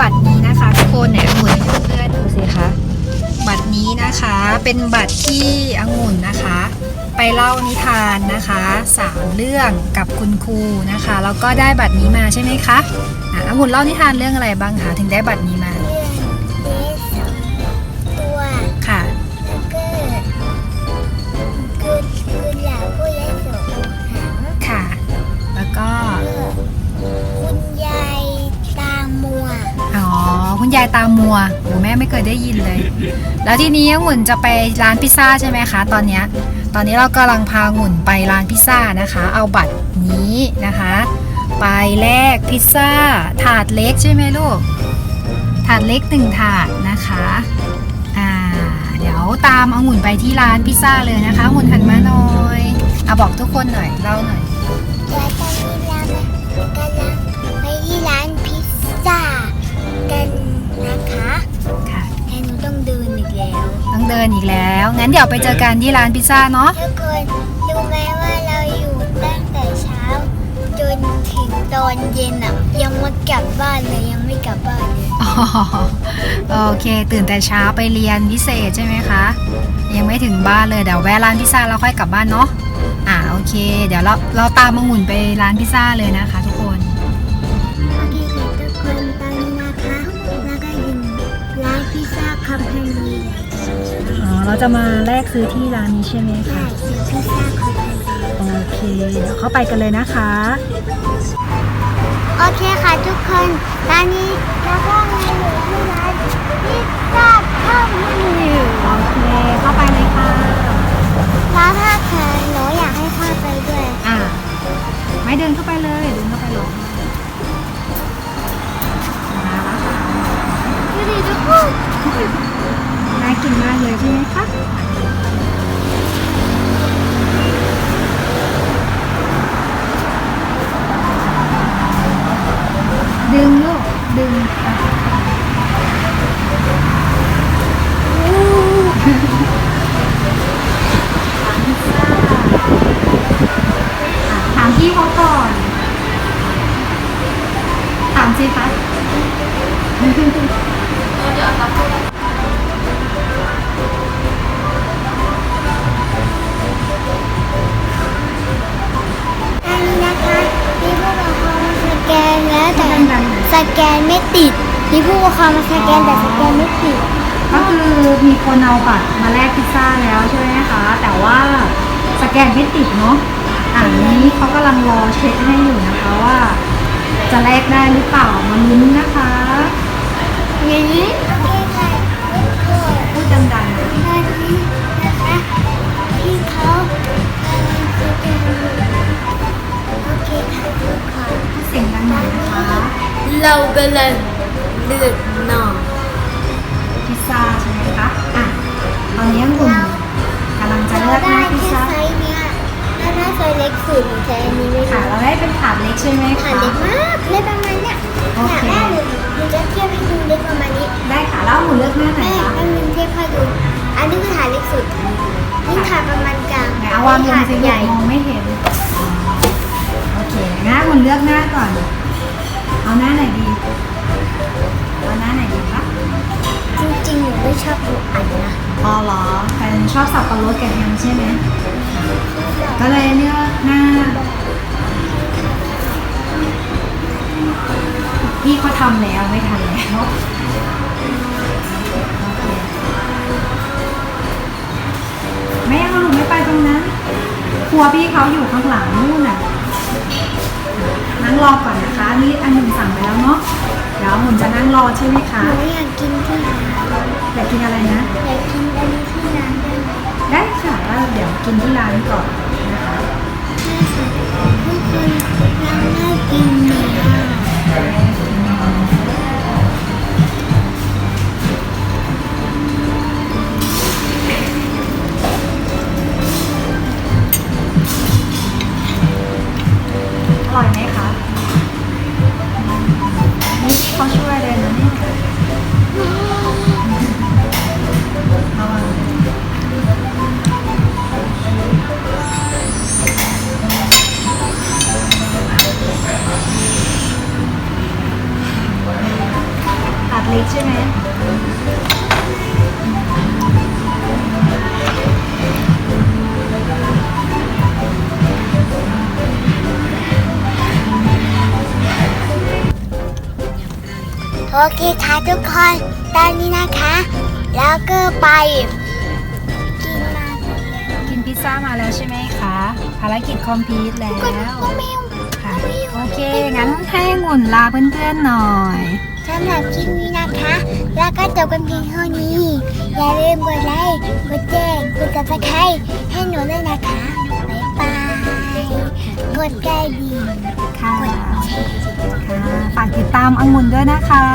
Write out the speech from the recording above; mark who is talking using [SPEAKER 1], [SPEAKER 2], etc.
[SPEAKER 1] บัตรนี้นะคะทุกคนเนี่ยองุ่นเพื่อนๆดูสิคะบัตรนี้นะคะเป็นบัตรที่องุ่นนะคะ ไปเล่านิทานนะคะสามเรื่องกับคุณครูนะคะแล้วก็ได้บัตรนี้มาใช่ไหมคะอะองุ่นเล่านิทานเรื่องอะไรบ้างคะถึงได้บัตรนี้มา
[SPEAKER 2] ยายตามัว
[SPEAKER 1] โอ้แม่ไม่เคยได้ยินเลย แล้วทีนี้องุ่นจะไปร้านพิซซ่าใช่ไหมคะ ตอนเนี้ยตอนนี้เรากำลังพาองุ่นไปร้านพิซซ่านะคะ เอาบัตรนี้นะคะ ไปแลกพิซซ่า ถาดเล็กใช่ไหมลูก ถาดเล็กหนึ่งถาดนะคะอ่าเดี๋ยวตามองุ่นไปที่ร้านพิซซ่าเลยนะคะองุ่นหันมาหน่อยเอาบอกทุกคนหน่อยเล่าหน่อย
[SPEAKER 2] แล้วตอนนี้เรากลั ต้องเดินอีกแล้ว
[SPEAKER 1] งั้นเดี๋ยวไปเจอกันที่ร้านพิซซ่าเนาะ
[SPEAKER 2] ทุกคนรู้ไหมว่าเราอยู่ตั้งแต่เช้า จนถึงตอนเย็นอะ ยังไม่กลับบ้านเลยยังไม่กลับบ้านเลย
[SPEAKER 1] อ๋อโอเค ตื่นแต่เช้าไปเรียนพิเศษใช่ไหมคะ ยังไม่ถึงบ้านเลยเดี๋ยวแวะร้านพิซซ่าแล้วค่อยกลับบ้านเนาะอ่าโอเค เดี๋ยวเราเราตามมังหุ่นไปร้านพิซซ่าเลยนะคะทุกคน
[SPEAKER 2] โอเคค่ะทุกคนตอนนี้นะคะแล้วก็อยู่ร้านพิซซ่าคัมพานี
[SPEAKER 1] อ๋อ เราจะมาแลกซื้อที่ร้านนี้ใช่ไหม
[SPEAKER 2] ใช่คือพิซซ่าคัมพานี
[SPEAKER 1] โอเคเดี๋ยวเข้าไปกันเลยนะคะ
[SPEAKER 2] โอเคค่ะทุกคนตอนนี้เราก็มาอยู่ที่ร้านพิซซ่าคัมพานี
[SPEAKER 1] โอเคเข้าไปเลยค่ะ
[SPEAKER 2] แล้วถ้าเกิดหนูอยากให้เข้าไปด้วย
[SPEAKER 1] อ่าไม่เดินเข้าไปเลยเดินเข้าไปเลยมาแล้วค่ะ
[SPEAKER 2] ดูดิทุกคน
[SPEAKER 1] น่ากินมากเลยใช่ไหมคะดึงลูกดึงอะอะถามพี่เขาก่อน ถามสิคะ
[SPEAKER 2] อั สแกนไม่ติดมีผู้ปกครองมาสแกนแต่สแกนไม่ติด
[SPEAKER 1] ก็คือมีคนเอาบัตรมาแลกพิซซ่าแล้วใช่ไหมคะ แต่ว่าสแกนไม่ติดเนาะอ่านี้เขากำลังรอเช็คให้อยู่นะคะว่า จะแลกได้หรือเปล่ามาลุ้นนะคะ
[SPEAKER 2] อย่างนี้ เรากำลังเลือกน้อง
[SPEAKER 1] พิซซ่าใช่ไหมคะ อะ ตอนนี้คุณกำลังจะเลือกหน้าพิซซ่า
[SPEAKER 2] ไซส์เนี้ยแล้วหน้าไซส์เล็กสุดหนูใช้อันนี้ไม่
[SPEAKER 1] ค่ะ
[SPEAKER 2] ได้
[SPEAKER 1] เราได้เป็นถาดเล็กใช่ไหม
[SPEAKER 2] ขา
[SPEAKER 1] คะ
[SPEAKER 2] เล็กมากเล็กประมาณเนี้ย
[SPEAKER 1] โอเค
[SPEAKER 2] อยากได้หนูหนูจะเทียบให้ดูเล็กประมาณนี้
[SPEAKER 1] ได้ค่ะแล้วหมุนเลือกหน้าไหน
[SPEAKER 2] แม่
[SPEAKER 1] คะ
[SPEAKER 2] แม่มินเทียบให้ดู อันนี้คือฐานเล็กสุดนี่ฐานประมาณกลาง
[SPEAKER 1] ไหนเอาวางลง
[SPEAKER 2] ฐาน
[SPEAKER 1] สิ
[SPEAKER 2] ใหญ่
[SPEAKER 1] มองไม่เห็นอ๋อโอเคงั้นหมุนเลือกหน้าก่อน เอาหน้าไหนดี เอาหน้าไหนดีคะ
[SPEAKER 2] จริงๆหนูไม่ชอบดูอันนะ
[SPEAKER 1] อ๋อเหรอแฟนชอบสับปะรดกับแฮมใช่ไหมก็เลยเลือกหน้า พี่เขาทำแล้วไม่ทันแล้ว ไม่เอาหนูไม่ไปตรงนั้นครัวพี่เขาอยู่ข้างหลังนู่น น่ะนั่งรอก่อนนะคะ นี่อันหนึ่งสั่งไปแล้วเนาะเดี๋ยวหมุนจะนั่งรอใช่ไหม
[SPEAKER 2] ห
[SPEAKER 1] คะ
[SPEAKER 2] นูอยากกินที่ร้าน
[SPEAKER 1] อยากกินอะไรนะ
[SPEAKER 2] อยากกินอันนี้ที่ร้านได้ไหม
[SPEAKER 1] ได้ค่ะแล้วเดี๋ยวกินที่ร้านก่อนนะคะ
[SPEAKER 2] ทุกคนเราได้กินเนื้อ
[SPEAKER 1] อร่อยไหมคะ
[SPEAKER 2] โอเคค่ะทุกคนตอนนี้นะคะ แล้วก็ไป กินมา
[SPEAKER 1] กินพิซซ่ามาแล้วใช่ไหมคะ ภารกิจคอมพลีทแล้ว
[SPEAKER 2] ก็น้องมิว
[SPEAKER 1] ค่ะโอเค งั้นให้องุ่นลาเพื่อนๆหน่อย
[SPEAKER 2] สำหรับคลิปนี้นะคะ แล้วก็จบกันเพียงเท่านี้ อย่าลืมกดไลค์กดแจ้งกดติดตามให้หนูด้วยนะคะบ๊ายบาย กดกระดิ่ง
[SPEAKER 1] ค่ะ
[SPEAKER 2] กดแชร์
[SPEAKER 1] ค่ะ ฝากติดตามองุ่นด้วยนะคะ